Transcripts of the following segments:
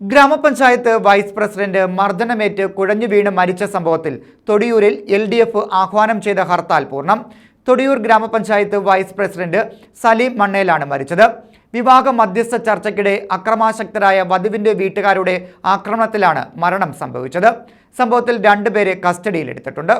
ഗ്രാമപഞ്ചായത്ത് vice president മർദ്ദനമേറ്റ് കുഴഞ്ഞു വീണ് മരിച്ച സംഭവത്തിൽ തൊടിയൂരിൽ എൽ ഡി എഫ് ആഹ്വാനം ചെയ്ത ഹർത്താൽ പൂർണം. തൊടിയൂർ ഗ്രാമപഞ്ചായത്ത് വൈസ് പ്രസിഡന്റ് സലീം മണ്ണേലാണ് മരിച്ചത്. വിവാഹ മധ്യസ്ഥ ചർച്ചയ്ക്കിടെ അക്രമാസക്തരായ വധുവിന്റെ വീട്ടുകാരുടെ ആക്രമണത്തിലാണ് മരണം സംഭവിച്ചത്. സംഭവത്തിൽ രണ്ടുപേരെ കസ്റ്റഡിയിലെടുത്തിട്ടുണ്ട്.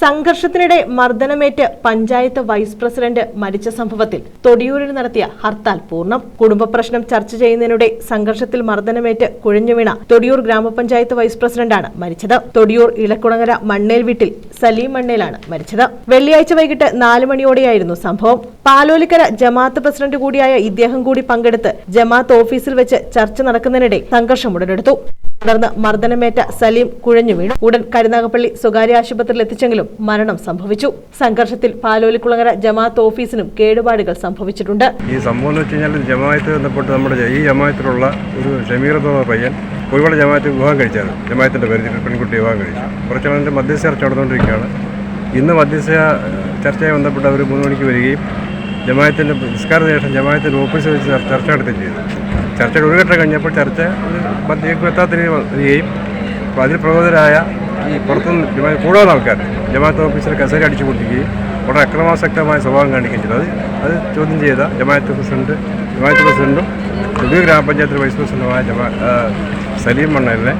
സംഘർഷത്തിനിടെ മർദ്ദനമേറ്റ് പഞ്ചായത്ത് വൈസ് പ്രസിഡന്റ് മരിച്ച സംഭവത്തിൽ തൊടിയൂരിൽ നടത്തിയ ഹർത്താൽ പൂർണം. കുടുംബ പ്രശ്നം ചർച്ച ചെയ്യുന്നതിനിടെ സംഘർഷത്തിൽ മർദ്ദനമേറ്റ് കുഴഞ്ഞുവീണ തൊടിയൂർ ഗ്രാമപഞ്ചായത്ത് വൈസ് പ്രസിഡന്റാണ് മരിച്ചത്. തൊടിയൂർ ഇളക്കുളങ്ങര മണ്ണേൽ വീട്ടിൽ സലീം മണ്ണേലാണ് മരിച്ചത്. വെള്ളിയാഴ്ച വൈകിട്ട് നാല് മണിയോടെയായിരുന്നു സംഭവം. പാലോലിക്കര ജമാഅത്ത് പ്രസിഡന്റ് കൂടിയായ ഇദ്ദേഹം കൂടി പങ്കെടുത്ത് ജമാഅത്ത് ഓഫീസിൽ വെച്ച് ചർച്ച നടക്കുന്നതിനിടെ സംഘർഷം ഉടലെടുത്തു. തുടർന്ന് മർദ്ദനമേറ്റ സലീം കുഴഞ്ഞു വീണു. ഉടൻ കരുനാഗപ്പള്ളി സ്വകാര്യ ആശുപത്രിയിൽ എത്തിച്ചെങ്കിലും മരണം സംഭവിച്ചു. സംഘർഷത്തിൽ പാലോലിക്കുളങ്ങര ജമാഅത്ത് ഓഫീസിനും കേടുപാടുകൾ സംഭവിച്ചിട്ടുണ്ട്. ഈ സംഭവം എന്ന് വെച്ച് കഴിഞ്ഞാൽ ജമാഅത്ത് ബന്ധപ്പെട്ട് നമ്മുടെ ഈ ജമാഅത്തിലുള്ള ഒരു ഷമീർ എന്ന പയ്യൻ കോഴിക്കോട് ജമാഅത്ത് വിവാഹം കഴിച്ചാണ്. ജമാഅത്തിന്റെ പേരിൽ പെൺകുട്ടി വിവാഹം കഴിച്ചു. കുറച്ച് നാളിന്റെ മധ്യസ്ഥ ചർച്ച നടന്നുകൊണ്ടിരിക്കുകയാണ്. ഇന്ന് മധ്യസ്ഥ ചർച്ചയെ ബന്ധപ്പെട്ട് അവർ മൂന്ന് മണിക്ക് വരികയും ജമാഅത്തിന്റെ നിസ്കാരത്തിന് ശേഷം ജമാഅത്തിന്റെ ഓഫീസിൽ വെച്ച് ചർച്ച നടത്തുകയും ചെയ്തു. ചർച്ചയുടെ ഒരു ഘട്ടം കഴിഞ്ഞപ്പോൾ ചർച്ച രീതി വരികയും അപ്പോൾ അതിൽ പ്രബോധരായ ഈ പുറത്തുനിന്ന് ജമാ- കൂടുതൽ ആൾക്കാർ ജമാഅത്ത് ഓഫീസർ കസേര അടിച്ചു പൊട്ടിക്കുകയും വളരെ അക്രമാസക്തമായ സ്വഭാവം കാണിക്കുകയും ചെയ്തു. അത് അത് ചോദ്യം ചെയ്ത ജമാഅത്ത് പ്രസിഡന്റ് ജമാഅത്ത് പ്രസിഡന്റും പുതിയ ഗ്രാമപഞ്ചായത്ത് വൈസ് പ്രസിഡന്റുമായ ജമാ സലീം മണ്ണലിനെ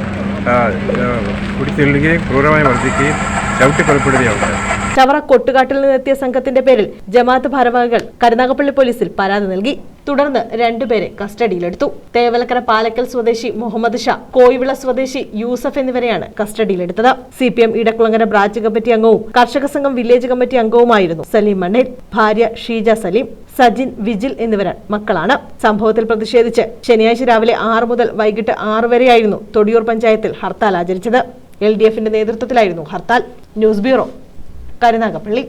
കുടിച്ചെല്ലുകയും ക്രൂരമായി മർദ്ദിക്കുകയും ചവിട്ടി കൊലപ്പെടുകയും ഉണ്ടായി ചവറ കൊട്ടുകാട്ടിൽ നിന്നെത്തിയ സംഘത്തിന്റെ പേരിൽ ജമാഅത്ത് ഭാരവാഹികൾ കരുനാഗപ്പള്ളി പോലീസിൽ പരാതി നൽകി. തുടർന്ന് രണ്ടുപേരെ കസ്റ്റഡിയിലെടുത്തു. തേവലക്കര പാലക്കൽ സ്വദേശി മുഹമ്മദ് ഷാ കോയിവിള സ്വദേശി യൂസഫ് എന്നിവരെയാണ് കസ്റ്റഡിയിലെടുത്തത്. C P M Edakkulangara branch committee അംഗവും കർഷക സംഘം വില്ലേജ് കമ്മിറ്റി അംഗവുമായിരുന്നു സലീം മണ്ണേൽ. ഭാര്യ ഷീജ സലീം സജിൻ വിജിൽ എന്നിവരാണ് മക്കളാണ്. സംഭവത്തിൽ പ്രതിഷേധിച്ച് ശനിയാഴ്ച രാവിലെ ആറ് മുതൽ വൈകിട്ട് ആറ് വരെയായിരുന്നു തൊടിയൂർ പഞ്ചായത്തിൽ ഹർത്താൽ ആചരിച്ചത്. എൽ ഡി എഫിന്റെ നേതൃത്വത്തിലായിരുന്നു ഹർത്താൽ. News bureau Karunagappally.